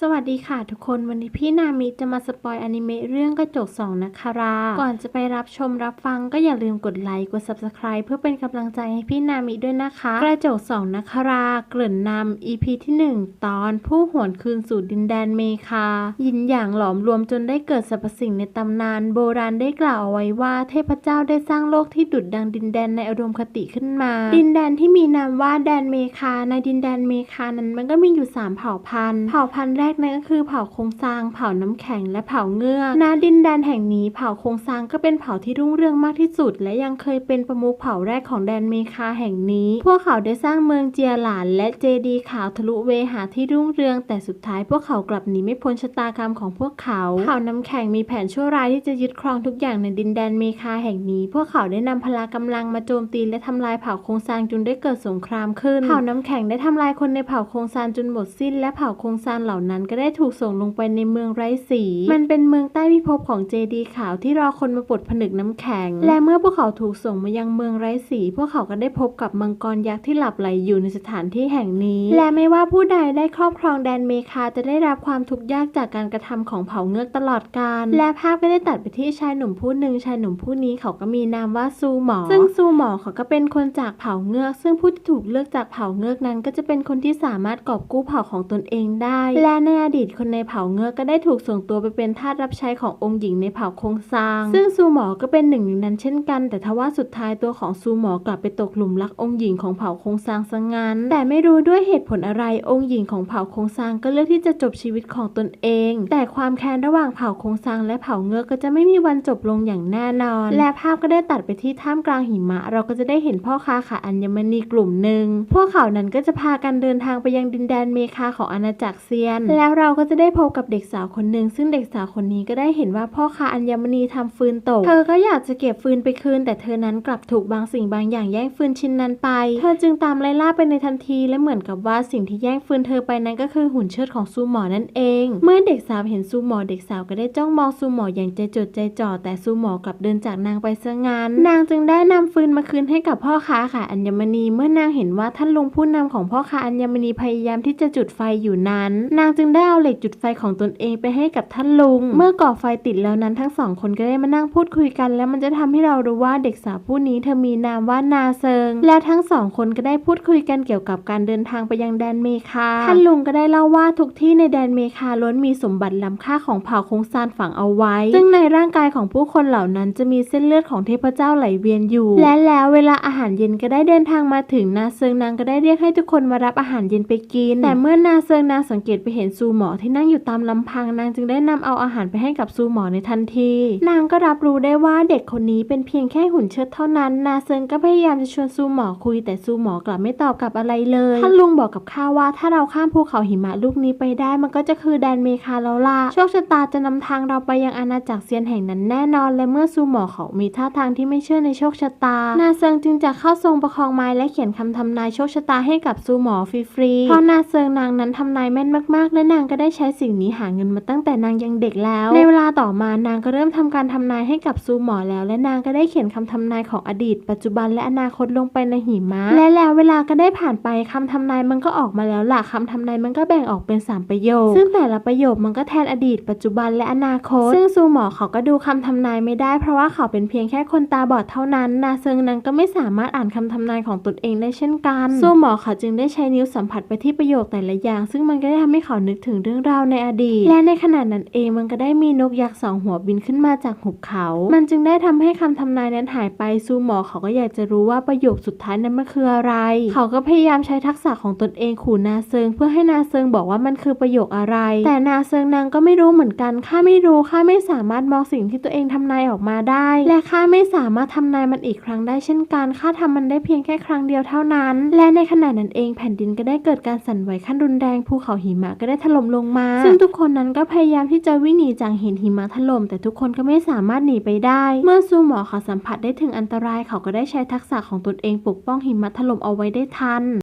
สวัสดีค่ะทุกคนวันนี้พี่นามิจะมาสปอยอนิเมะเรื่องกระจกสองนะคะรา ก่อนจะไปรับชมรับฟังก็อย่าลืมกดไลค์กด subscribe เพื่อเป็นกำลังใจให้พี่นามิด้วยนะคะ กระจกสองนะคะรา เกริ่นนำ EP ที่ 1 ตอนผู้หวนคืนสู่ดินแดนเมคา ยินอย่างหลอมรวมจนได้เกิดสรรพสิ่งในตำนาน โบราณได้กล่าวเอาไว้ว่าเทพเจ้าได้สร้างโลกที่ดุดดังดินแดนในอารมณ์คติขึ้นมา ดินแดนที่มีนามว่าแดนเมคา ในดินแดนเมคานั้นมันก็มีอยู่สามเผ่าพันธุ์เผ่าพันธุ์แรกนั่นก็คือเผ่าโคงซางเผ่าน้ำแข็งและเผ่าเงือกณดินแดนแห่งนี้เผ่าโคงซางก็เป็นเผ่าที่รุ่งเรืองมากที่สุด และยังเคยเป็นประมุขเผ่าแรกของแดนเมคาแห่งนี้ พวกเขาได้สร้างเมืองเจียหลาน และเจดีขาวทะลุเวหาที่รุ่งเรือง แต่สุดท้ายพวกเขากลับหนีไม่พ้นชะตากรรมของพวกเขาเผ่าน้ำแข็งมีแผนชั่วร้ายที่จะยึดครองทุกอย่างในดินแดนเมคาแห่งนี้ พวกเขาได้นำพลากำลังมาโจมตีและทำลายเผ่าโคงซางจนได้เกิดสงครามขึ้น เผ่าน้ำแข็งได้ทำลายคนในเผ่าโคงซานจนหมดสิ้น และเผ่าโคงซานเหล่านั้นก็ได้ถูกส่งลงไปในเมืองไร้สี มันเป็นเมืองใต้พิภพของเจดีย์ขาวที่รอคนมาปลดผนึกน้ำแข็ง และเมื่อพวกเขาถูกส่งมายังเมืองไร้สี พวกเขาก็ได้พบกับมังกรยักษ์ที่หลับไหลอยู่ในสถานที่แห่งนี้ และไม่ว่าผู้ใดได้ครอบครองแดนเมคาจะได้รับความทุกข์ยากจากการกระทำของเผ่าเงือกตลอดกาล และภาพก็ได้ตัดไปที่ชายหนุ่มผู้หนึ่งชายหนุ่มผู้นี้เขาก็มีนามว่าซูหมอ ซึ่งซูหมอเขาก็เป็นคนจากเผ่าเงือก ซึ่งผู้ที่ถูกเลือกจากเผ่าเงือกนั้น ก็จะเป็นคนที่สามารถกอบกู้เผ่าของตนเองได้ และในอดีตคนในเผ่าเงือกก็ได้ถูกส่งตัวไปเป็นทาสรับใช้ขององค์หญิงในเผ่าคงซาง ซึ่งซูหมอก็เป็นหนึ่งในนั้นเช่นกัน แต่ทว่าสุดท้ายตัวของซูหมอกลับไปตกหลุมรักองค์หญิงของเผ่าคงซางซะงั้น แต่ไม่รู้ด้วยเหตุผลอะไรองค์หญิงของเผ่าคงซางก็เลือกที่จะจบชีวิตของตนเอง แต่ความแค้นระหว่างเผ่าคงซางและเผ่าเงือกก็จะไม่มีวันจบลงอย่างแน่นอน และภาพก็ได้ตัดไปที่ท่ามกลางหิมะ เราก็จะได้เห็นพ่อค้าขายอัญมณีกลุ่มหนึ่งพวกเขานั้นก็จะพากันเดินทางไปยังดินแดนเมคาของอาณาจักรเซียนแล้วเราก็จะได้พบกับเด็กสาวคนหนึ่งซึ่งเด็กสาวคนนี้ก็ได้เห็นว่าพ่อค้าอัญมณีทำฟืนตก เธอก็อยากจะเก็บฟืนไปคืน แต่เธอนั้นกลับถูกบางสิ่งบางอย่างแย่งฟืนชิ้นนั้นไป เธอจึงตามไล่ล่าไปในทันที และเหมือนกับว่าสิ่งที่แย่งฟืนเธอไปนั้นก็คือหุ่นเชิดของซูหมอนั่นเอง เมื่อเด็กสาวเห็นซูหมอเด็กสาวก็ได้จ้องมองซูหมออย่างใจจดใจจ่อแต่ซูหมอกลับเดินจากนางไปซะงั้นนางจึงได้นำฟืนมาคืนให้กับพ่อค้าขายอัญมณี เมื่อนางเห็นว่าท่านลุงผู้นำของพ่อค้าอัญมณีพยายามที่จะจุดไฟอยู่นั้น นางจึงได้เอาเหล็กจุดไฟของตนเองไปให้กับท่านลุง เมื่อก่อไฟติดแล้วนั้นทั้งสองคนก็ได้มานั่งพูดคุยกัน แล้วมันจะทำให้เรารู้ว่าเด็กสาวผู้นี้เธอมีนามว่านาเซิง และทั้งสองคนก็ได้พูดคุยกันเกี่ยวกับการเดินทางไปยังแดนเมคา ท่านลุงก็ได้เล่าว่าทุกที่ในแดนเมคาล้วนมีสมบัติล้ำค่าของเผ่าคงซานฝังเอาไว้ ซึ่งในร่างกายของผู้คนเหล่านั้นจะมีเส้นเลือดของเทพเจ้าไหลเวียนอยู่ และแล้วเวลาอาหารเย็นก็ได้เดินทางมาถึงนาเซิงนางก็ได้เรียกให้ทุกคนมารับอาหารเย็นไปกิน แต่เมื่อนาเซิงนางสังเกตไปเห็นซูหมอที่นั่งอยู่ตามลำพังนางจึงได้นำเอาอาหารไปให้กับซูหมอในทันที นางก็รับรู้ได้ว่าเด็กคนนี้เป็นเพียงแค่หุ่นเชิดเท่านั้น นาเซิงก็พยายามจะชวนซูหมอคุยแต่ซูหมอกลับไม่ตอบกลับอะไรเลยท่านลุงบอกกับข้าว่าถ้าเราข้ามภูเขาหิมะลูกนี้ไปได้ มันก็จะคือแดนเมคาแล้วล่ะโชคชะตาจะนำทางเราไปยังอาณาจักรเซียนแห่งนั้นแน่นอน และเมื่อซูหมอเขามีท่าทางที่ไม่เชื่อในโชคชะตา นาเซิงจึงจะเข้าทรงประคองไม้และเขียนคำทำนายโชคชะตาให้กับซูหมอฟรีๆเพราะนาเซิงนางนั้นทำนายแม่นมากๆและนางก็ได้ใช้สิ่งนี้หาเงินมาตั้งแต่นางยังเด็กแล้ว ในเวลาต่อมานางก็เริ่มทำการทำนายให้กับซูหมอแล้ว และนางก็ได้เขียนคำทำนายของอดีต ปัจจุบันและอนาคตลงไปในหิมะและแล้วเวลาก็ได้ผ่านไปคำทำนายมันก็ออกมาแล้วล่ะคำทำนายมันก็แบ่งออกเป็นสามประโยค ซึ่งแต่ละประโยคมันก็แทนอดีต ปัจจุบันและอนาคต ซึ่งซูหมอเขาก็ดูคำทำนายไม่ได้ เพราะว่าเขาเป็นเพียงแค่คนตาบอดเท่านั้นนาเซิงนั้นก็ไม่สามารถอ่านคำทำนายของตนเองได้เช่นกันซูหมอเขาจึงได้ใช้นิ้วสัมผัสไปที่ประโยคแต่ละอย่าง ซึ่งมันก็ได้ทำให้เขานึกถึงเรื่องราวในอดีต และในขณะนั้นเองมันก็ได้มีนกยักษ์สองหัวบินขึ้นมาจากหุบเขา มันจึงได้ทำให้คำทำนายนั้นหายไปซูหมอเขาก็อยากจะรู้ว่าประโยคสุดท้ายนั้นมันคืออะไร เขาก็พยายามใช้ทักษะของตนเองขู่นาเซิง เพื่อให้นาเซิงบอกว่ามันคือประโยคอะไร แต่นาเซิงนางก็ไม่รู้เหมือนกันข้าไม่รู้ข้าไม่สามารถมองสิ่งที่ตัวเองทำนายออกมาได้ และข้าไม่สามารถทำนายมันอีกครั้งได้เช่นกันข้าทำมันได้เพียงแค่ครั้งเดียวเท่านั้น และในขณะนั้นเองแผ่นดินก็ได้เกิดการสั่นไหวขั้นรุนแรงภูเขาหิมะก็ได้ถล่มลงมา ซึ่งทุกคนนั้นก็พยายามที่จะวิ่งหนีจากหินหิมะถล่ม แต่ทุกคนก็ไม่สามารถหนีไปได้ เมื่อซูหมอเขาสัมผัสได้ถึงอันตรายเขาก็ได้ใช้ทักษะของตนเองปกป้องหิมะถล่มเอาไว้ได้ทัน